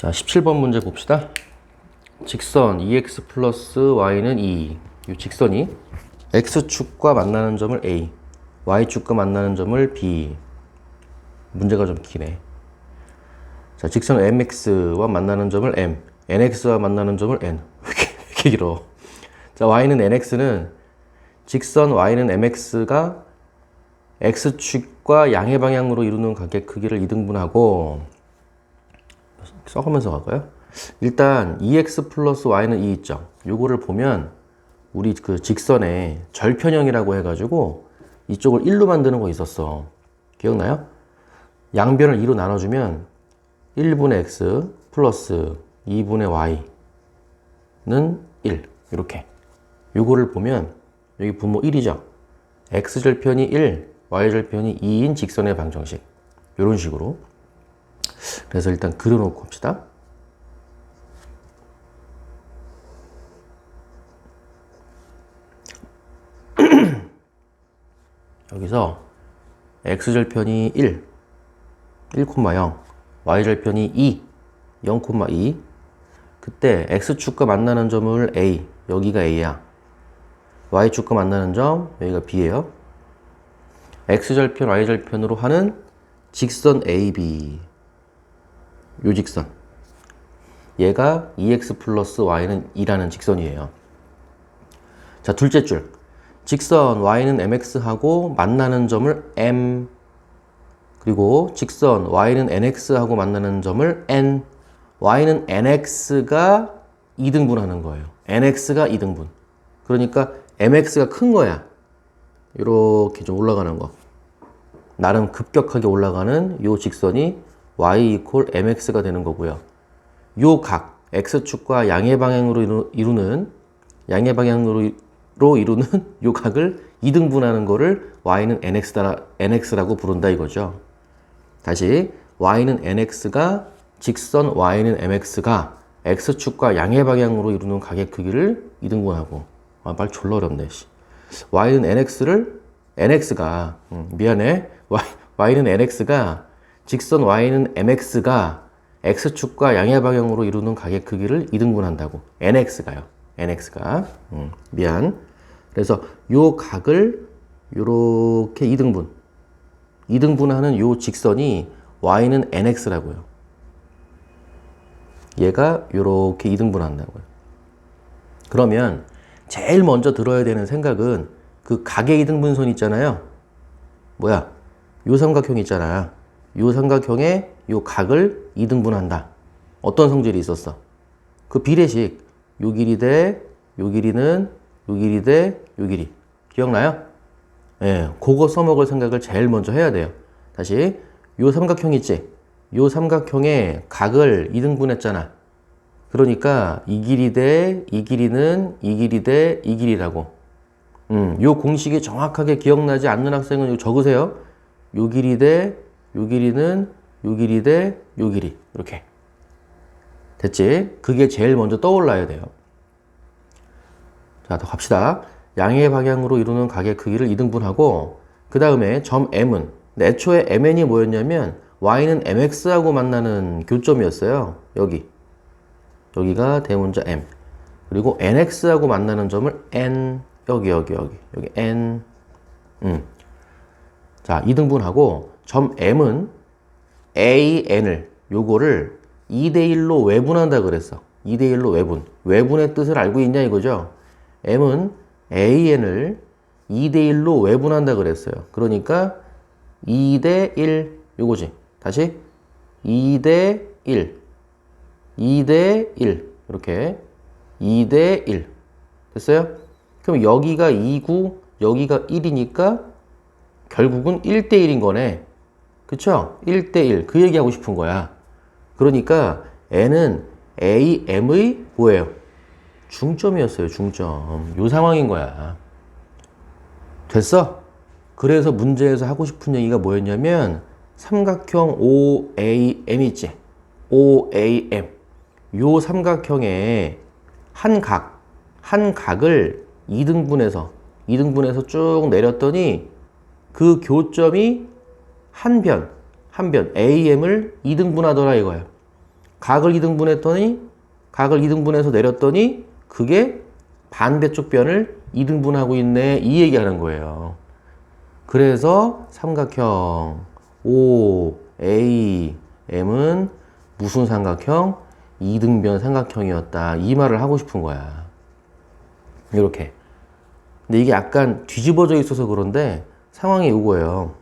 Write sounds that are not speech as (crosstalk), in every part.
자, 17번 문제 봅시다. 직선 2x 플러스 y는 2. 이 직선이 x축과 만나는 점을 a, y축과 만나는 점을 b. 문제가 좀 기네. 자, 직선 mx와 만나는 점을 m, nx와 만나는 점을 n. (laughs) 왜 이렇게 길어? 자, y는 nx는 직선 y는 mx가 x축과 양의 방향으로 이루는 각의 크기를 이등분하고 써가면서 갈까요? 일단 2x 플러스 y는 2 있죠. 요거를 보면 우리 그 직선의 절편형이라고 해가지고 이쪽을 1로 만드는 거 있었어. 기억나요? 양변을 2로 나눠주면 1분의 x 플러스 2분의 y는 1 이렇게 요거를 보면 여기 분모 1이죠. x절편이 1, y절편이 2인 직선의 방정식 이런 식으로 그래서 일단 그려놓고 합시다. (clears throat) 여기서 x절편이 1, 1,0, y절편이 2, 0,2 그때 x축과 만나는 점을 a, 여기가 a야. y축과 만나는 점, 여기가 b예요. x절편, y절편으로 하는 직선 AB 요 직선. 얘가 2x 플러스 y는 2라는 직선이에요. 자 둘째 줄. 직선 y는 mx하고 만나는 점을 m. 그리고 직선 y는 nx하고 만나는 점을 n. Y는 nx가 2등분하는 거예요. Nx가 2등분. 그러니까 mx가 큰 거야. 이렇게 좀 올라가는 거. 나름 급격하게 올라가는 요 직선이 y 이퀄 mx가 되는 거고요. 요 각 x축과 양의 방향으로 이루는 양의 방향으로 이루는 (laughs) 요 각을 2등분하는 거를 y는 nx다, nx라고 부른다 이거죠. 다시 y는 nx가 직선 y는 mx가 x축과 양의 방향으로 이루는 각의 크기를 2등분하고 아, 말 졸라 어렵네. 씨. y는 nx를 nx가 음, 미안해 (laughs) y, y는 nx가 직선 y는 mx가 x축과 양의 방향으로 이루는 각의 크기를 2등분한다고. Nx가요. Nx가. 음, 미안. 그래서 요 각을 요렇게 2등분. 2등분하는 요 직선이 y는 nx라고요. 얘가 요렇게 2등분한다고요. 그러면 제일 먼저 들어야 되는 생각은 그 각의 이등분선 있잖아요. 뭐야? 요 삼각형 있잖아. 요 삼각형의 요 각을 이등분한다. 어떤 성질이 있었어? 그 비례식. 요 길이 대, 요 길이는 요 길이 대, 요 길이. 기억나요? 예, 네, 그거 써먹을 생각을 제일 먼저 해야 돼요. 다시. 요 삼각형 있지? 요 삼각형의 각을 이등분했잖아. 그러니까 이 길이 대 이 길이는 이 길이 대 이 길이라고. 음, 요 공식이 정확하게 기억나지 않는 학생은 이거 적으세요. 요 길이 대 요 길이는 요 길이 대요 길이. 이렇게. 됐지? 그게 제일 먼저 떠올라야 돼요. 자, 더 갑시다. 양의 방향으로 이루는 각의 크기를 2등분하고 그 다음에 점 M은 애초에 MN이 뭐였냐면 Y는 MX하고 만나는 교점이었어요. 여기. 여기가 대문자 m 그리고 nx하고 만나는 점을 n 여기 여기 여기 여기 n 음. 자 2등분하고 점 m은 a n을 요거를 2대1로 외분한다 그랬어. 2대1로 외분. 외분의 뜻을 알고 있냐 이거죠? M은 a n을 2대1로 외분한다 그랬어요. 그러니까 2대1 요거지. 다시 2대1 2대 1 이렇게 2대 1 됐어요? 그럼 여기가 2구 여기가 1이니까 결국은 1대 1인 거네 그쵸? 1대 1 그 얘기하고 싶은 거야 그러니까 n은 am의 뭐예요? 중점이었어요 중점 요 상황인 거야 됐어? 그래서 문제에서 하고 싶은 얘기가 뭐였냐면 삼각형 OAM 있지? OAM 요 삼각형의 한 각, 한 각을 2등분해서 2등분해서 쭉 내렸더니 그 교점이 한 변, 한 변, AM을 2등분하더라 이거예요. 각을 2등분했더니 각을 2등분해서 내렸더니 그게 반대쪽 변을 2등분하고 있네 이 얘기하는 거예요. 그래서 삼각형 O, A, M은 무슨 삼각형? 2등변 삼각형이었다. 이 말을 하고 싶은 거야. 이렇게. 근데 이게 약간 뒤집어져 있어서 그런데 상황이 이거예요.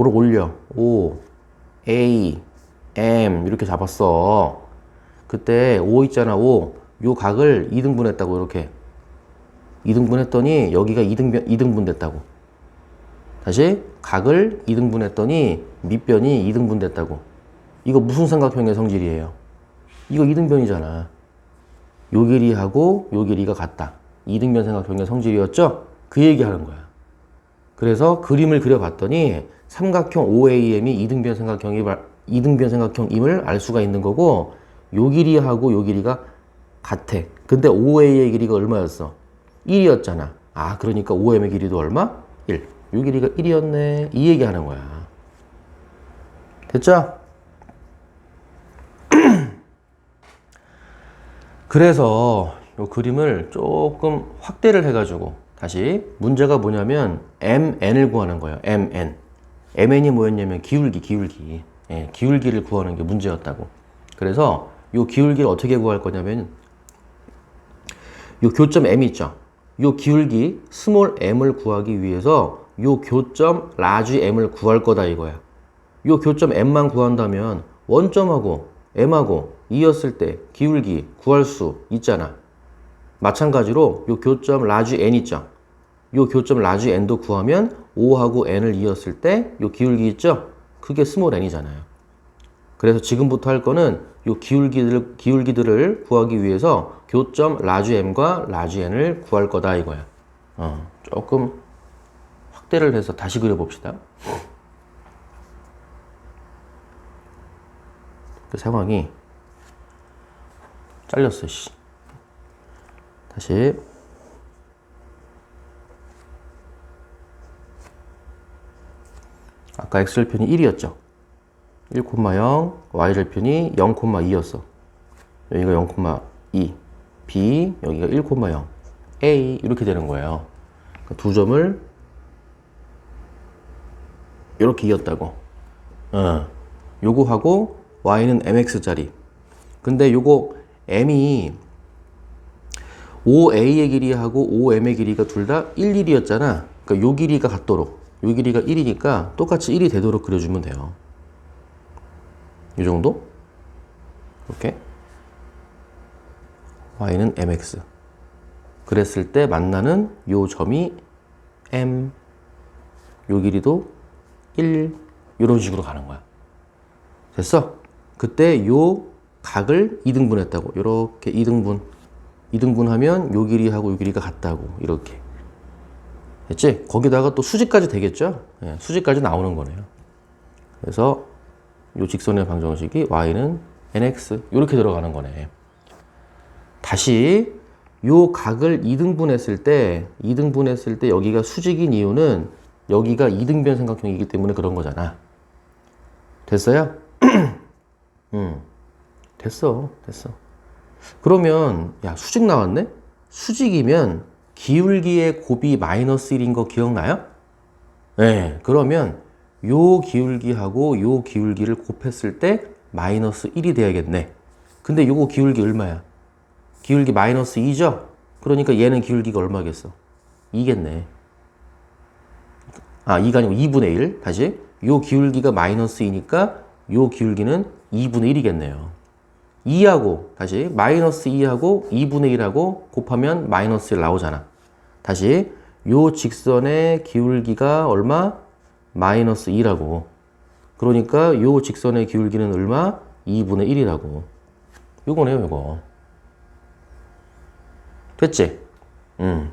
오를 올려. O, A, M 이렇게 잡았어. 그때 O 있잖아. O. 요 각을 2등분 했다고 이렇게. 2등분 했더니 여기가 2등분, 2등분 됐다고. 다시 각을 2등분 했더니 밑변이 2등분 됐다고. 이거 무슨 삼각형의 성질이에요? 이거 2등변이잖아. 요 길이하고 요 길이가 같다. 2등변 삼각형의 성질이었죠? 그 얘기하는 거야. 그래서 그림을 그려봤더니 삼각형 OAM이 2등변 삼각형이 2등변 삼각형임을 알 수가 있는 거고 요 길이하고 요 길이가 같아. 근데 OA의 길이가 얼마였어? 1이었잖아. 아, 그러니까 OM의 길이도 얼마? 1. 요 길이가 1이었네. 이 얘기 하는 거야. 됐죠? (clears throat) 그래서 요 그림을 조금 확대를 해가지고 다시 문제가 뭐냐면 MN을 구하는 거예요. MN. MN이 뭐였냐면 기울기, 기울기. 예, 기울기를 구하는 게 문제였다고. 그래서 요 기울기를 어떻게 구할 거냐면 요 교점 M 있죠. 요 기울기 스몰 m을 구하기 위해서 요 교점 라지 m을 구할 거다 이거야. 요 교점 m만 구한다면 원점하고 m하고 2였을 때 기울기 구할 수 있잖아. 마찬가지로 요 교점 라지 n 있죠. 요 교점 라지 n도 구하면 5하고 n을 2였을 때 요 기울기 있죠. 그게 스몰 n이잖아요. 그래서 지금부터 할 거는 요 기울기들, 기울기들을 구하기 위해서 교점 라지 m과 라지 n을 구할 거다 이거야. 어, 조금 확대를 해서 다시 그려봅시다. 그 상황이 잘렸어, 씨. 다시. 아까 x절편이 1이었죠. 1,0, y절편이 0,2였어. 여기가 0,2, b, 여기가 1,0, a 이렇게 되는 거예요. 그러니까 두 점을 이렇게 이었다고. 어. 요거하고 y는 mx짜리. 근데 요거 m이 5a의 길이하고 5m의 길이가 둘 다 1, 1이었잖아. 그러니까 요 길이가 같도록. 요 길이가 1이니까 똑같이 1이 되도록 그려주면 돼요. 이 정도? 이렇게. y는 mx. 그랬을 때 만나는 요 점이 m. 요 길이도 1. 이런 식으로 가는 거야. 됐어? 그때 요 각을 2등분 했다고. 이렇게 2등분. 2등분 하면 요 길이하고 요 길이가 같다고. 이렇게. 됐지? 거기다가 또 수직까지 되겠죠? 예, 수직까지 나오는 거네요. 그래서 요 직선의 방정식이 y는 nx 이렇게 들어가는 거네. 다시 요 각을 2등분 했을 때 2등분 했을 때 여기가 수직인 이유는 여기가 2등변 삼각형이기 때문에 그런 거잖아. 됐어요? (clears throat) 음. 됐어. 됐어. 그러면 야, 수직 나왔네? 수직이면 기울기의 곱이 마이너스 1인 거 기억나요? 네. 그러면 요 기울기하고 요 기울기를 곱했을 때 마이너스 1이 돼야겠네. 근데 요거 기울기 얼마야? 기울기 마이너스 2죠? 그러니까 얘는 기울기가 얼마겠어? 2겠네. 아, 2가 아니고 2분의 1. 다시. 요 기울기가 마이너스 2니까 요 기울기는 2분의 1이겠네요. 2하고 다시 마이너스 2하고 2분의 1하고 곱하면 마이너스 1 나오잖아. 다시 요 직선의 기울기가 얼마? 마이너스 2라고. 그러니까 요 직선의 기울기는 얼마? 2분의 1이라고. 요거네요, 요거. 됐지? 음.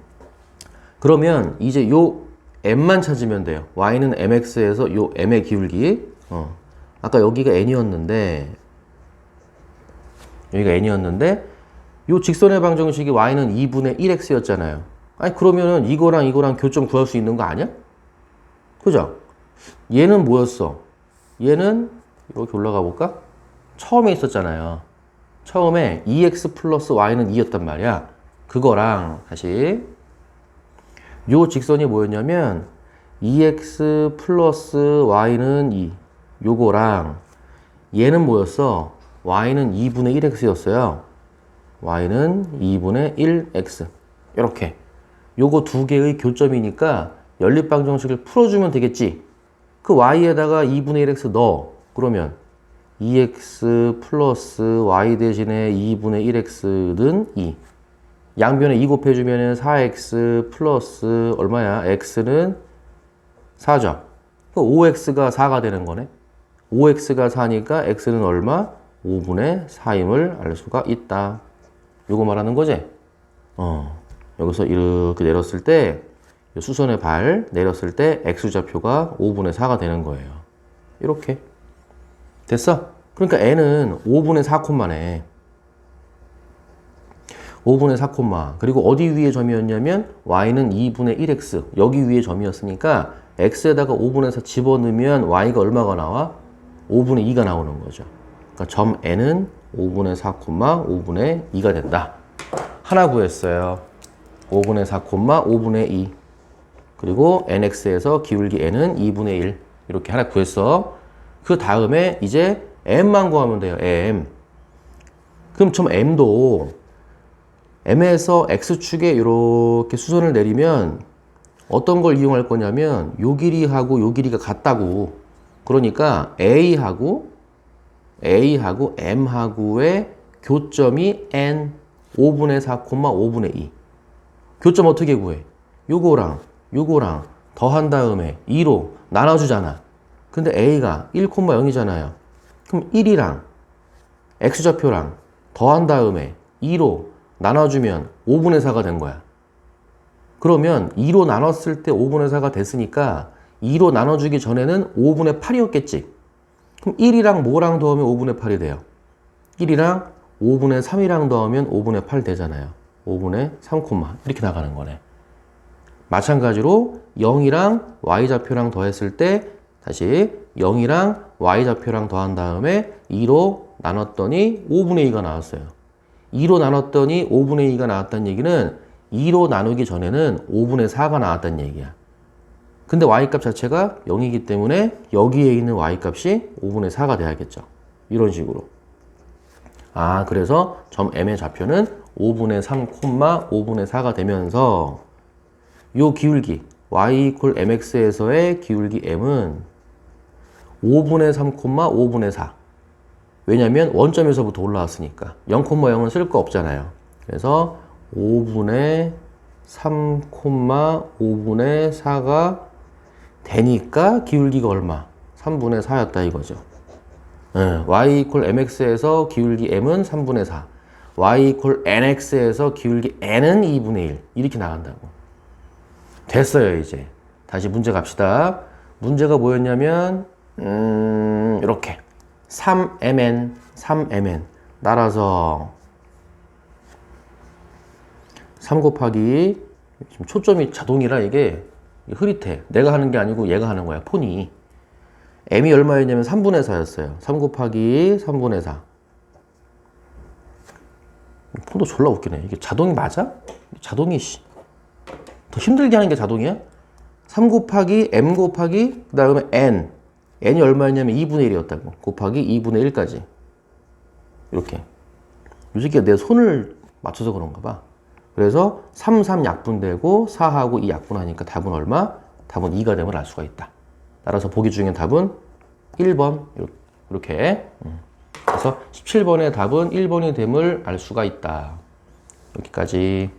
그러면 이제 요 m만 찾으면 돼요. y는 mx에서 요 m의 기울기. 어. 아까 여기가 n이었는데 여기가 n이었는데 요 직선의 방정식이 y는 2분의 1x였잖아요. 아니 그러면은 이거랑 이거랑 교점 구할 수 있는 거 아니야? 그죠? 얘는 뭐였어? 얘는 이렇게 올라가 볼까? 처음에 있었잖아요. 처음에 2x 플러스 y는 2였단 말이야. 그거랑 다시 요 직선이 뭐였냐면 2x 플러스 y는 2 요거랑 얘는 뭐였어? y는 2분의 1x였어요. y는 2분의 1x 이렇게 요거 두 개의 교점이니까 연립방정식을 풀어주면 되겠지. 그 y에다가 2분의 1x 넣어. 그러면 2x 플러스 y 대신에 2분의 1x는 2. 양변에 2 곱해주면 4x 플러스 얼마야? x는 4죠. 그 5x가 4가 되는 거네. 5x가 4니까 x는 얼마? 5분의 4임을 알 수가 있다. 요거 말하는 거지? 어. 여기서 이렇게 내렸을 때 수선의 발 내렸을 때 x좌표가 5분의 4가 되는 거예요. 이렇게. 됐어? 그러니까 n은 5분의 4 콤마네. 5분의 4 콤마. 그리고 어디 위에 점이었냐면 y는 2분의 1x. 여기 위에 점이었으니까 x에다가 5분의 4 집어넣으면 y가 얼마가 나와? 5분의 2가 나오는 거죠. 그러니까 점 n은 5분의 4 콤마 5분의 2가 된다. 하나 구했어요. 5분의 4 콤마 5분의 2. 그리고 nx에서 기울기 n은 2분의 1. 이렇게 하나 구했어. 그 다음에 이제 m만 구하면 돼요. m. 그럼 좀 m도 m에서 x축에 이렇게 수선을 내리면 어떤 걸 이용할 거냐면 요 길이하고 요 길이가 같다고. 그러니까 a하고 a하고 m하고의 교점이 n 5분의 4, 5분의 2. 교점 어떻게 구해? 요거랑 요거랑 더한 다음에 2로 나눠주잖아. 근데 a가 1,0이잖아요. 그럼 1이랑 x좌표랑 더한 다음에 2로 나눠주면 5분의 4가 된 거야. 그러면 2로 나눴을 때 5분의 4가 됐으니까 2로 나눠주기 전에는 5분의 8이었겠지. 그럼 1이랑 뭐랑 더하면 5분의 8이 돼요? 1이랑 5분의 3이랑 더하면 5분의 8 되잖아요. 5분의 3, 이렇게 나가는 거네. 마찬가지로 0이랑 y좌표랑 더했을 때 다시 0이랑 y좌표랑 더한 다음에 2로 나눴더니 5분의 2가 나왔어요. 2로 나눴더니 5분의 2가 나왔다는 얘기는 2로 나누기 전에는 5분의 4가 나왔다는 얘기야. 근데 y값 자체가 0이기 때문에 여기에 있는 y값이 5분의 4가 돼야겠죠. 이런 식으로. 아, 그래서 점 m의 좌표는 5분의 3, 5분의 4가 되면서 요 기울기 y 이퀄 mx에서의 기울기 m은 5분의 3, 5분의 4. 왜냐면 원점에서부터 올라왔으니까 0,0은 쓸 거 없잖아요. 그래서 5분의 3, 5분의 4가 되니까 기울기가 얼마? 3분의 4였다 이거죠. 네, y 이퀄 mx에서 기울기 m은 3분의 4. Y 이퀄 nx에서 기울기 n은 2분의 1. 이렇게 나간다고. 됐어요, 이제. 다시 문제 갑시다. 문제가 뭐였냐면, 음, 이렇게. 3mn, 3mn. 따라서 3 곱하기, 지금 초점이 자동이라 이게 흐릿해. 내가 하는 게 아니고 얘가 하는 거야, 폰이. m이 얼마였냐면 3분의 4였어요. 3 곱하기 3분의 4. 폰도 졸라 웃기네. 이게 자동이 맞아? 자동이, 씨. 더 힘들게 하는 게 자동이야? 3 곱하기 m 곱하기 그 다음에 n n이 얼마였냐면 2분의 1이었다고 곱하기 2분의 1까지 이렇게 이 새끼가 내 손을 맞춰서 그런가 봐 그래서 3, 3 약분되고 4하고 2 약분하니까 답은 얼마? 답은 2가 되면 알 수가 있다 따라서 보기 중에 답은 1번 이렇게 음. 그래서 17번의 답은 1번이 됨을 알 수가 있다. 여기까지